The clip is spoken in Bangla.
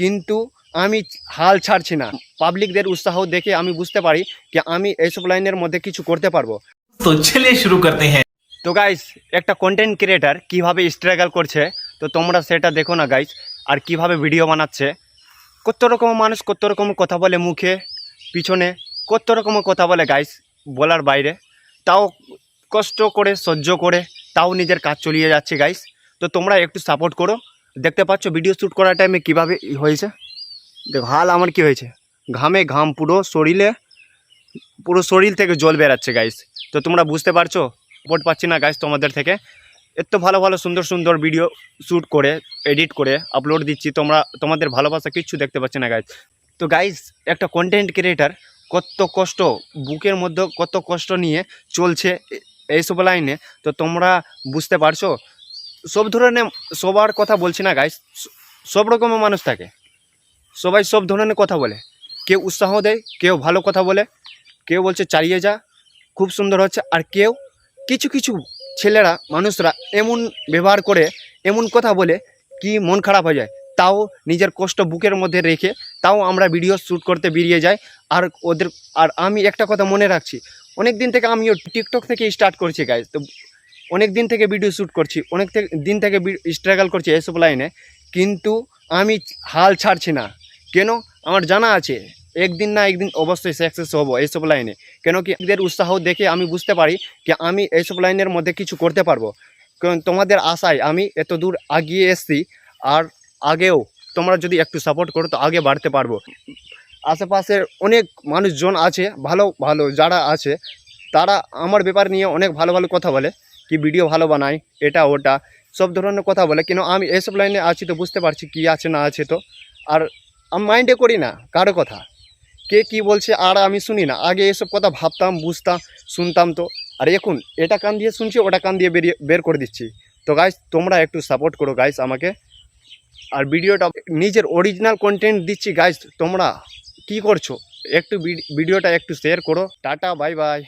কিন্তু আমি হাল ছাড়ছি না। পাবলিকদের উৎসাহ দেখে আমি বুঝতে পারি যে আমি এইসব লাইনের মধ্যে কিছু করতে পারব। তো ছেলে শুরু করতে হ্যাঁ। তো গাইস একটা কন্টেন্ট ক্রিয়েটার কীভাবে স্ট্রাগল করছে তো তোমরা সেটা দেখো না গাইস আর কীভাবে ভিডিও বানাচ্ছে। কত রকম মানুষ কত রকম কথা বলে মুখে পিছনে কত রকম কথা বলে গাইস বলার বাইরে। তাও কষ্ট করে সহ্য করে তাও নিজের কাজ চলিয়ে যাচ্ছে গাইস তো তোমরা একটু সাপোর্ট করো। দেখতে পাচ্ছ ভিডিও শ্যুট করার টাইমে কীভাবে হয়েছে? দেখো, হাল আমার কি হয়েছে? ঘামে ঘাম পুরো শরীরে, পুরো শরীর থেকে জল বেরাচ্ছে গাইস তো তোমরা বুঝতে পারছ? সাপোর্ট পাচ্ছি না গাইস তোমাদের থেকে। এত ভালো ভালো সুন্দর সুন্দর ভিডিও শ্যুট করে এডিট করে আপলোড দিচ্ছি। তোমরা, তোমাদের ভালোবাসা কিচ্ছু দেখতে পাচ্ছি না গাইস তো গাইস একটা কন্টেন্ট ক্রিয়েটার কত কষ্ট, বুকের মধ্যে কত কষ্ট নিয়ে চলছে এইসব লাইনে তো তোমরা বুঝতে পারছ? সব ধরনের সবার কথা বলছি না গাইস সব রকমের মানুষ থাকে। সবাই সব ধরনের কথা বলে। কেউ উৎসাহ দেয়, কেউ ভালো কথা বলে, কেউ বলছে চালিয়ে যা, খুব সুন্দর হচ্ছে। আর কেউ, কিছু কিছু ছেলেরা, মানুষরা এমন ব্যবহার করে, এমন কথা বলে কি মন খারাপ হয়ে যায়। তাও নিজের কষ্ট বুকের মধ্যে রেখে, তাও আমরা ভিডিও শ্যুট করতে বেরিয়ে যাই। আর ওদের, আর আমি একটা কথা মনে রাখছি। অনেক দিন থেকে আমিও টিকটক থেকে স্টার্ট করছি গাইজ তো অনেক দিন থেকে ভিডিও শ্যুট করছি, অনেক দিন থেকে স্ট্রাগল করছি এসব লাইনে কিন্তু আমি হাল ছাড়ছি না। কেন? আমার জানা আছে, একদিন না একদিন অবশ্যই সাকসেস হব এইসব লাইনে কেন কি এদের উৎসাহ দেখে আমি বুঝতে পারি যে আমি এইসব লাইনের মধ্যে কিছু করতে পারব। কারণ তোমাদের আশায় আমি এত দূর আগিয়ে এসছি, আর আগেও তোমরা যদি একটু সাপোর্ট করো তো আগে বাড়তে পারব। আশেপাশের অনেক মানুষজন আছে, ভালো ভালো যারা আছে, তারা আমার ব্যাপার নিয়ে অনেক ভালো ভালো কথা বলে। কি ভিডিও ভালো বানায়, এটা, ওটা, সব ধরনের কথা বলে। কিন্তু আমি এসব লাইনে আছি তো বুঝতে পারছি কি আছে, না আছে তো। আর আমি মাইন্ডে করি না, কারও কথা। কে কি বলছে, আর আমি শুনি না। আগে এসব কথা ভাবতাম, বুঝতাম, শুনতাম তো। আর এখন এটা কান দিয়ে শুনছি, ওটা কান দিয়ে বেরিয়ে, বের করে দিচ্ছি। তো গাইস তোমরা একটু সাপোর্ট করো গাইস আমাকে। আর ভিডিওটা নিজের অরিজিনাল কন্টেন্ট দিচ্ছি গাইস তোমরা কি করছ? একটু ভিডিওটা একটু শেয়ার করো। Tata bye bye